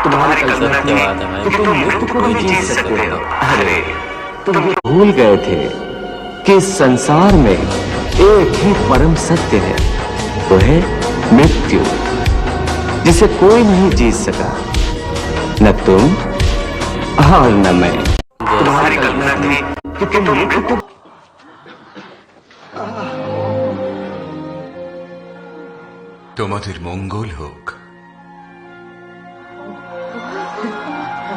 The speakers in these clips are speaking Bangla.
तुम्हारी कल्पना थी सत्यवाद है कि तुम मृत्यु को भी जीत सकते हो अरे तुम ये भूल गए थे कि इस संसार में एक ही परम सत्य है वो है मृत्यु जिसे कोई नहीं जीत सका न तुम और न मैं तुम्हारी कल्पना थी कि तुम मृत्यु को তোমাদের মঙ্গল হোক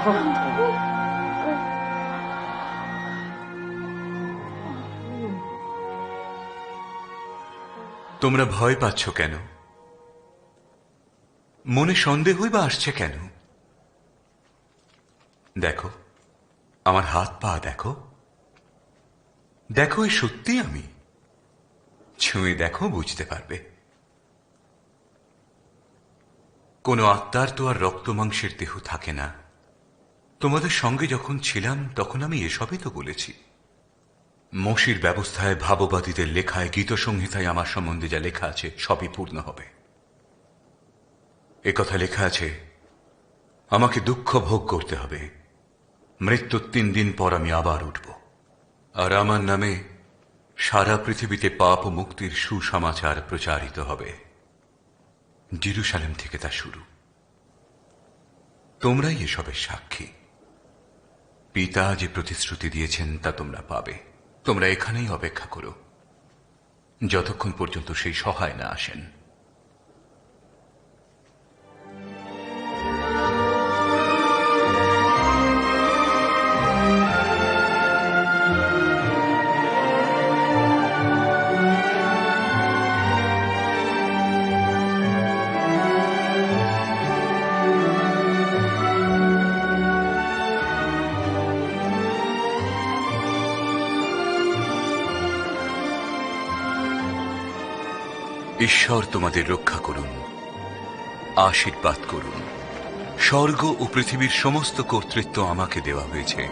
তোমরা ভয় পাচ্ছ কেন? মনে সন্দেহই বা আসছে কেন? দেখো, আমার হাত পা দেখো। দেখো এ সত্যি আমি। ছুঁয়ে দেখো, বুঝতে পারবে। কোনো আত্মার তো আর রক্ত মাংসের দেহ থাকে না। তোমাদের সঙ্গে যখন ছিলাম, তখন আমি এসবই তো বলেছি। মসির ব্যবস্থায় ভাববাদীদের লেখায় গীত সংহিতায় আমার সম্বন্ধে যা লেখা আছে, সবই পূর্ণ হবে। কথা লেখা আছে, আমাকে দুঃখ ভোগ করতে হবে। মৃত্যুর তিন দিন পর আমি আবার উঠব। আর আমার নামে সারা পৃথিবীতে পাপ মুক্তির সুসমাচার প্রচারিত হবে। জেরুসালেম থেকে তা শুরু। তোমরাই এসবের সাক্ষী। পিতা যে প্রতিশ্রুতি দিয়েছেন তা তোমরা পাবে। তোমরা এখানেই অপেক্ষা করো। যতক্ষণ পর্যন্ত সেই সহায় না আসেন। ঈশ্বর তোমাদের রক্ষা করুন, আশীর্বাদ করুন। স্বর্গ ও পৃথিবীর সমস্ত কর্তৃত্ব আমাকে দেওয়া হয়েছে।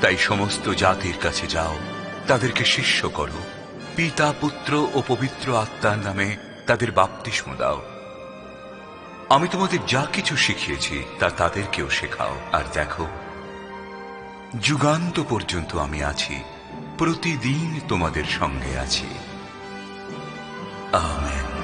তাই সমস্ত জাতির কাছে যাও, তাদেরকে শিষ্য করো, পিতা, পুত্র ও পবিত্র আত্মার নামে তাদের বাপতিস্ম দাও। আমি তোমাদের যা কিছু শিখিয়েছি, তা তাদেরকেও শেখাও। আর দেখো, যুগান্ত পর্যন্ত আমি আছি, প্রতিদিন তোমাদের সঙ্গে আছি। Amen.